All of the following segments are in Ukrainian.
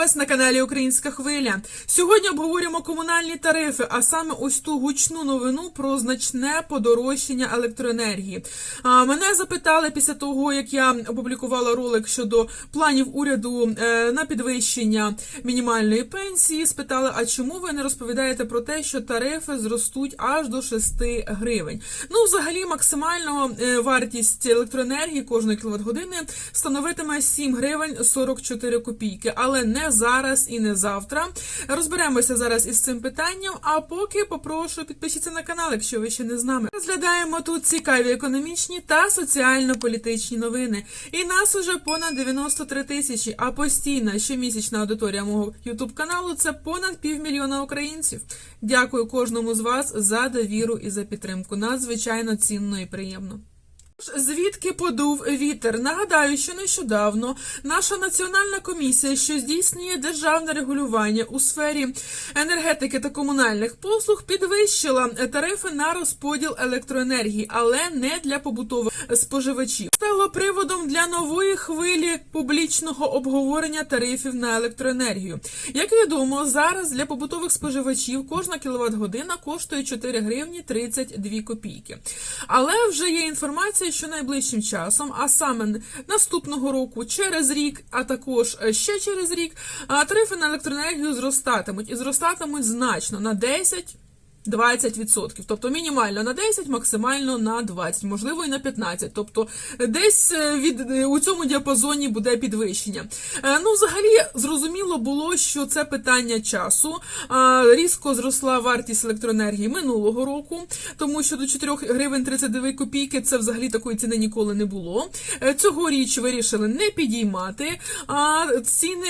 вас на каналі Українська Хвиля. Сьогодні обговорюємо комунальні тарифи, а саме ось ту гучну новину про значне подорожчання електроенергії. Мене запитали після того, як я опублікувала ролик щодо планів уряду е, на підвищення мінімальної пенсії. Спитали, а чому ви не розповідаєте про те, що тарифи зростуть аж до 6 гривень? Ну, взагалі, максимально е, вартість електроенергії кожної кіловат-години становитиме 7 гривень 44 копійки, але не зараз і не завтра. Розберемося зараз із цим питанням. А поки попрошу підпишіться на канал, якщо ви ще не з нами. Розглядаємо тут цікаві економічні та соціально-політичні новини. І нас уже понад 93 тисячі, а постійна щомісячна аудиторія мого ютуб каналу це понад півмільйона українців. Дякую кожному з вас за довіру і за підтримку. Надзвичайно цінно і приємно. Звідки подув вітер? Нагадаю, що нещодавно наша національна комісія, що здійснює державне регулювання у сфері енергетики та комунальних послуг, підвищила тарифи на розподіл електроенергії, але не для побутових споживачів. Стало приводом для нової хвилі публічного обговорення тарифів на електроенергію. Як відомо, зараз для побутових споживачів кожна кіловат година коштує 4 гривні 32 копійки. Але вже є інформація, що найближчим часом, а саме наступного року, через рік, а також ще через рік, тарифи на електроенергію зростатимуть і зростатимуть значно на 10 20%. Тобто мінімально на 10, максимально на 20, можливо і на 15. Тобто десь е, від е, у цьому діапазоні буде підвищення. Е, Ну, взагалі, зрозуміло було, що це питання часу. Різко зросла вартість електроенергії минулого року, тому що до 4 гривень 39 копійки це взагалі такої ціни ніколи не було. Цьогоріч вирішили не підіймати, а ціни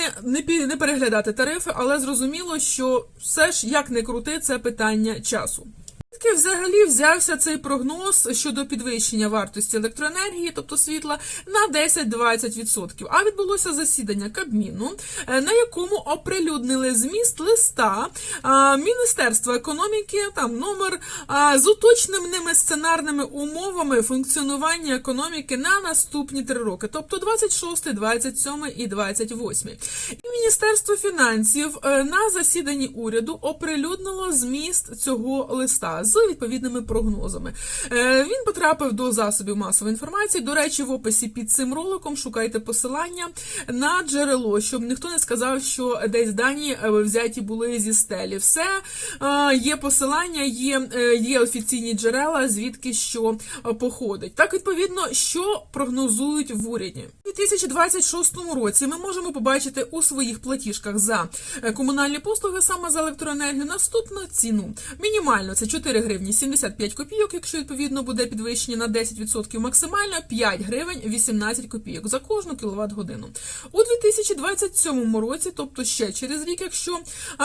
не переглядати тарифи, але зрозуміло, що все ж як не крути, це питання часу. Звідки взагалі взявся цей прогноз щодо підвищення вартості електроенергії, тобто світла, на 10-20%. А відбулося засідання Кабміну, е, на якому оприлюднили зміст листа Міністерства економіки, там номер з уточненими сценарними умовами функціонування економіки на наступні три роки, тобто 26, 27 і 28. І Міністерство фінансів е, на засіданні уряду оприлюднило зміст цього листа з відповідними прогнозами. Е, Він потрапив до засобів масової інформації. До речі, в описі під цим роликом шукайте посилання на джерело, щоб ніхто не сказав, що десь дані е, взяті були зі стелі. Все е, є посилання, є, є офіційні джерела, звідки що походить. Так, відповідно, що прогнозують в уряді. У 2026 році ми можемо побачити у своїх платіжках за комунальні послуги саме за електроенергію наступну ціну. Мінімально це 4 гривні 75 копійок, якщо відповідно буде підвищення на 10%, максимально 5 гривень 18 копійок за кожну кіловат годину. У 2027 році, тобто ще через рік, якщо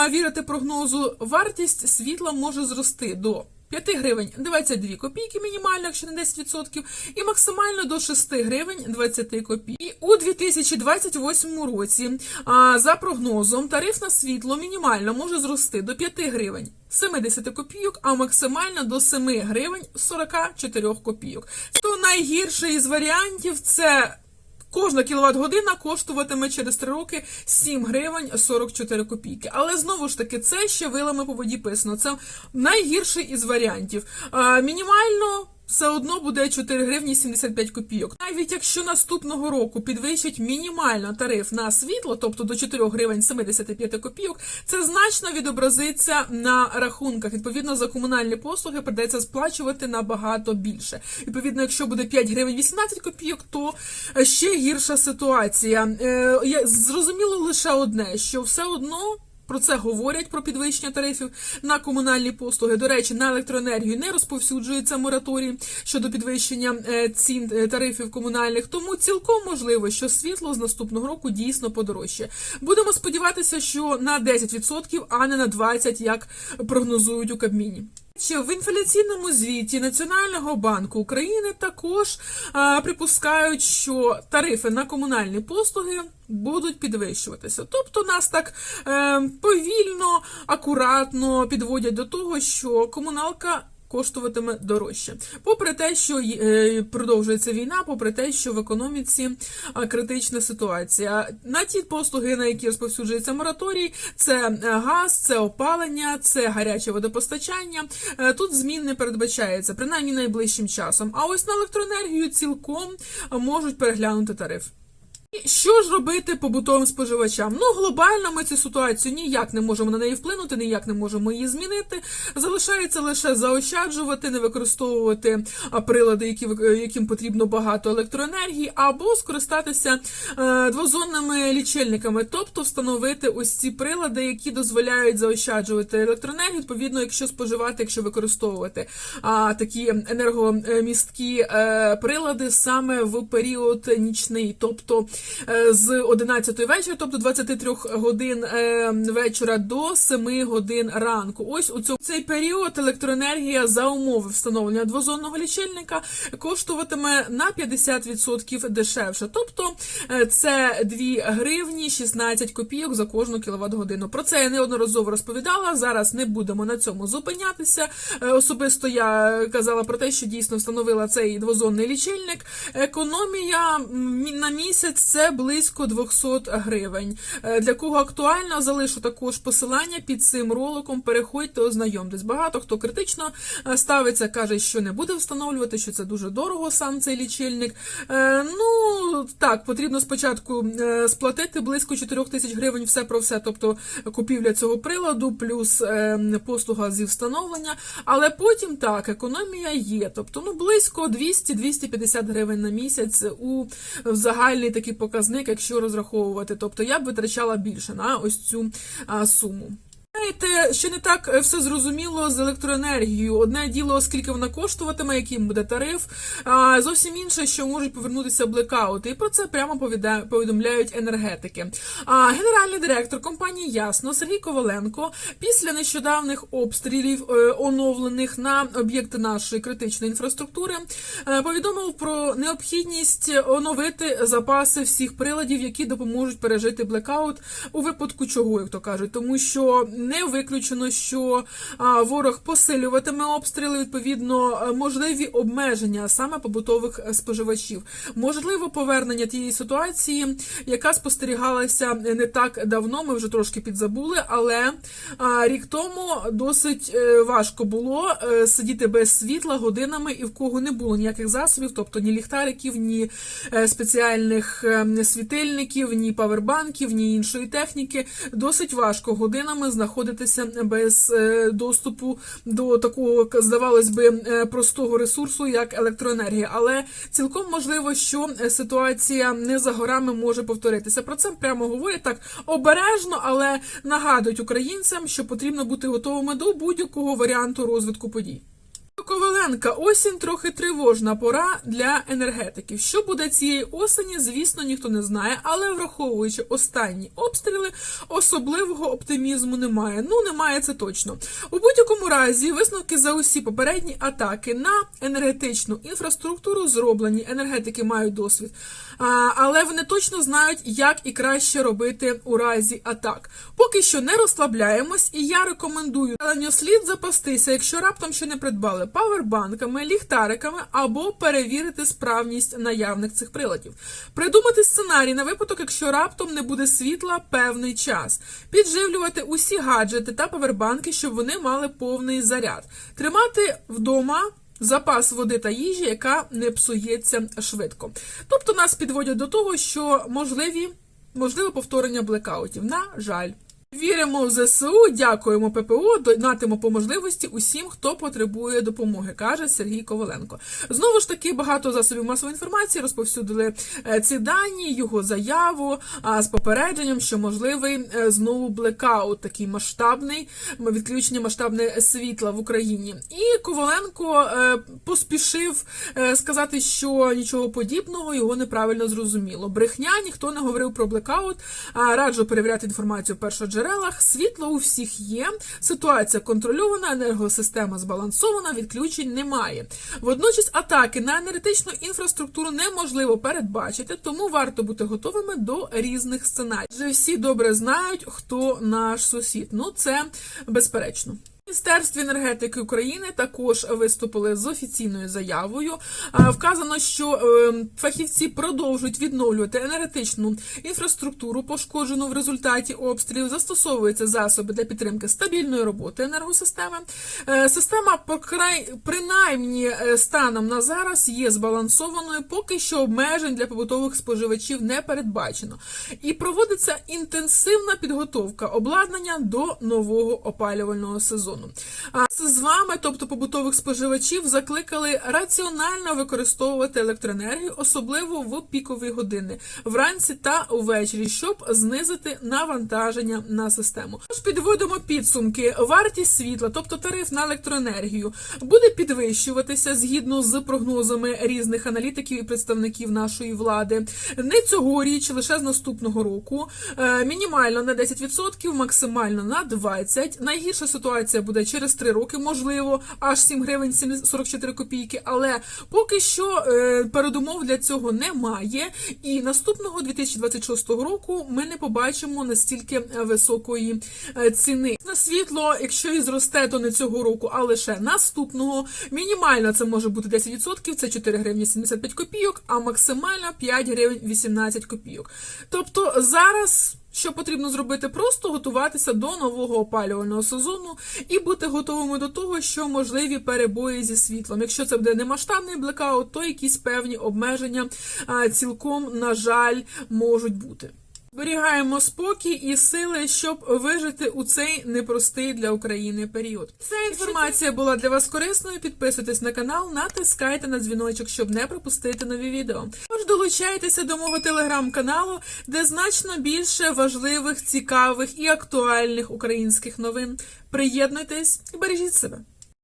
вірити прогнозу, вартість світла може зрости до 5 гривень 22 копійки мінімально, якщо на 10%, і максимально до 6 гривень 20 копійок. І у 2028 році, за прогнозом, тариф на світло мінімально може зрости до 5 гривень 70 копійок, а максимально до 7 гривень 44 копійок. То найгірший із варіантів це Кожна кіловат-година коштуватиме через 3 роки 7 гривень 44 копійки. Але знову ж таки, це ще вилами по воді писано. Це найгірший із варіантів. Мінімально. Все одно буде 4 гривні 75 копійок. Навіть якщо наступного року підвищать мінімально тариф на світло, тобто до 4 гривень 75 копійок, це значно відобразиться на рахунках. Відповідно, за комунальні послуги придеться сплачувати набагато більше. Відповідно, якщо буде 5 гривень 18 копійок, то ще гірша ситуація. Е, Зрозуміло лише одне, що все одно. Про це говорять про підвищення тарифів на комунальні послуги. До речі, на електроенергію не розповсюджується мораторій щодо підвищення е, цін е, тарифів комунальних. Тому цілком можливо, що світло з наступного року дійсно подорожчає. Будемо сподіватися, що на 10%, а не на 20%, як прогнозують у Кабміні. Що в інфляційному звіті Національного банку України також а, припускають, що тарифи на комунальні послуги будуть підвищуватися. Тобто нас так е, повільно, акуратно підводять до того, що комуналка коштуватиме дорожче. Попри те, що е, продовжується війна, попри те, що в економіці критична ситуація. На ті послуги, на які розповсюджується мораторій, це е, газ, це опалення, це гаряче водопостачання. Е, Тут змін не передбачається, принаймні найближчим часом. А ось на електроенергію цілком е, можуть переглянути тариф. Що ж робити побутовим споживачам? Ну, глобально ми цю ситуацію ніяк не можемо на неї вплинути, ніяк не можемо її змінити. Залишається лише заощаджувати, не використовувати прилади, які, вик- яким потрібно багато електроенергії, або скористатися е, двозонними лічильниками, тобто встановити ось ці прилади, які дозволяють заощаджувати електроенергію, відповідно, якщо споживати, якщо використовувати а, такі енергомісткі е, прилади саме в період нічний, тобто е, з 11 вечора, тобто 23 годин е, вечора до 7 годин ранку. Ось у цьому цей період електроенергія за умови встановлення двозонного лічильника коштуватиме на 50% дешевше. Тобто е, це 2 гривні 16 копійок за кожну кіловат годину. Про це я неодноразово розповідала. Зараз не будемо на цьому зупинятися. Е, Особисто я казала про те, що дійсно встановила цей двозонний лічильник. Економія на місяць це близько 200 гривень. Е, Для кого актуально, залишу також посилання під цим роликом. Переходьте, ознайомтесь. Багато хто критично е, ставиться, каже, що не буде встановлювати, що це дуже дорого сам цей лічильник. Е, Ну так, потрібно спочатку сплатити близько 4 тисяч гривень все про все, тобто купівля цього приладу, плюс послуга зі встановлення. Але потім так, економія є. Тобто, ну близько 200-250 гривень на місяць у загальний такий показник, якщо розраховувати. Тобто я б витрачала більше на ось цю суму. Знаєте, ще не так е, все зрозуміло з електроенергією. Одне діло, скільки вона коштуватиме, яким буде тариф, а зовсім інше, що можуть повернутися блекаути. І про це прямо повідомляють енергетики. А генеральний директор компанії Ясно Сергій Коваленко після нещодавних обстрілів е, оновлених на об'єкти нашої критичної інфраструктури е, повідомив про необхідність оновити запаси всіх приладів, які допоможуть пережити блекаут у випадку чого, як то кажуть, тому що не виключено, що ворог посилюватиме обстріли, відповідно, е, можливі обмеження саме побутових е, споживачів, можливо, повернення тієї ситуації, яка спостерігалася не так давно. Ми вже трошки підзабули, але рік тому досить е, важко було е, сидіти без світла годинами, і в кого не було ніяких засобів, тобто ні ліхтариків, ні е, спеціальних е, світильників, ні павербанків, ні іншої техніки. Досить важко годинами знаходитися без е, доступу до такого, здавалось би, е, простого ресурсу, як електроенергія. Але цілком можливо, що е, ситуація не за горами може повторитися. Про це прямо говорять так обережно, але нагадують українцям, що потрібно бути готовими до будь-якого варіанту розвитку подій. Коваленка, осінь трохи тривожна пора для енергетиків. Що буде цієї осені, звісно, ніхто не знає, але враховуючи останні обстріли, особливого оптимізму немає. Ну, немає це точно. У будь-якому разі висновки за усі попередні атаки на енергетичну інфраструктуру зроблені. Енергетики мають досвід, але вони точно знають, як і краще робити у разі атак. Поки що не розслабляємось, і я рекомендую слід запастися, якщо раптом ще не придбали павербанками, ліхтариками або перевірити справність наявних цих приладів. Придумати сценарій на випадок, якщо раптом не буде світла певний час, підживлювати усі гаджети та павербанки, щоб вони мали повний заряд, тримати вдома. Запас води та їжі, яка не псується швидко. Тобто нас підводять до того, що можливі можливе повторення блекаутів. На жаль. Віримо в ЗСУ, дякуємо ППО, донатимо по можливості усім, хто потребує допомоги, каже Сергій Коваленко. Знову ж таки, багато засобів масової інформації розповсюдили е, ці дані, його заяву а, з попередженням, що можливий е, знову блекаут, такий масштабний відключення масштабне світла в Україні. І Коваленко е, поспішив сказати, що нічого подібного його неправильно зрозуміло. Брехня ніхто не говорив про блекаут. Раджу перевіряти інформацію в першоджерелах. Світло у всіх є. Ситуація контрольована, енергосистема збалансована, відключень немає. Водночас атаки на енергетичну інфраструктуру неможливо передбачити, тому варто бути готовими до різних сценарій. Вже всі добре знають, хто наш сусід. Ну це безперечно. Міністерстві енергетики України також виступили з офіційною заявою. Вказано, що е, фахівці продовжують відновлювати енергетичну інфраструктуру, пошкоджену в результаті обстрілів. Застосовуються засоби для підтримки стабільної роботи енергосистеми. Е, Система принаймні е, станом на зараз є збалансованою, поки що обмежень для побутових споживачів не передбачено. І проводиться інтенсивна підготовка обладнання до нового опалювального сезону. А з вами, тобто побутових споживачів, закликали раціонально використовувати електроенергію, особливо в пікові години, вранці та увечері, щоб знизити навантаження на систему. Тож підводимо підсумки. Вартість світла, тобто тариф на електроенергію, буде підвищуватися згідно з прогнозами різних аналітиків і представників нашої влади. Не цьогоріч, лише з наступного року. Е, Мінімально на 10%, максимально на 20%. Найгірша ситуація буде через 3 роки, можливо, аж 7 гривень 44 копійки. Але поки що е, передумов для цього немає. І наступного 2026 року ми не побачимо настільки високої е, ціни. На світло, якщо і зросте, то не цього року, а лише наступного. Мінімально це може бути 10%, це 4 гривні 75 копійок, а максимально 5 гривень 18 копійок. Тобто зараз. Що потрібно зробити? Просто готуватися до нового опалювального сезону і бути готовими до того, що можливі перебої зі світлом. Якщо це буде не масштабний блекаут, то якісь певні обмеження цілком, на жаль, можуть бути. Зберігаємо спокій і сили, щоб вижити у цей непростий для України період. Ця інформація була для вас корисною. Підписуйтесь на канал, натискайте на дзвіночок, щоб не пропустити нові відео. Тож долучайтеся до мого телеграм-каналу, де значно більше важливих, цікавих і актуальних українських новин. Приєднуйтесь і бережіть себе.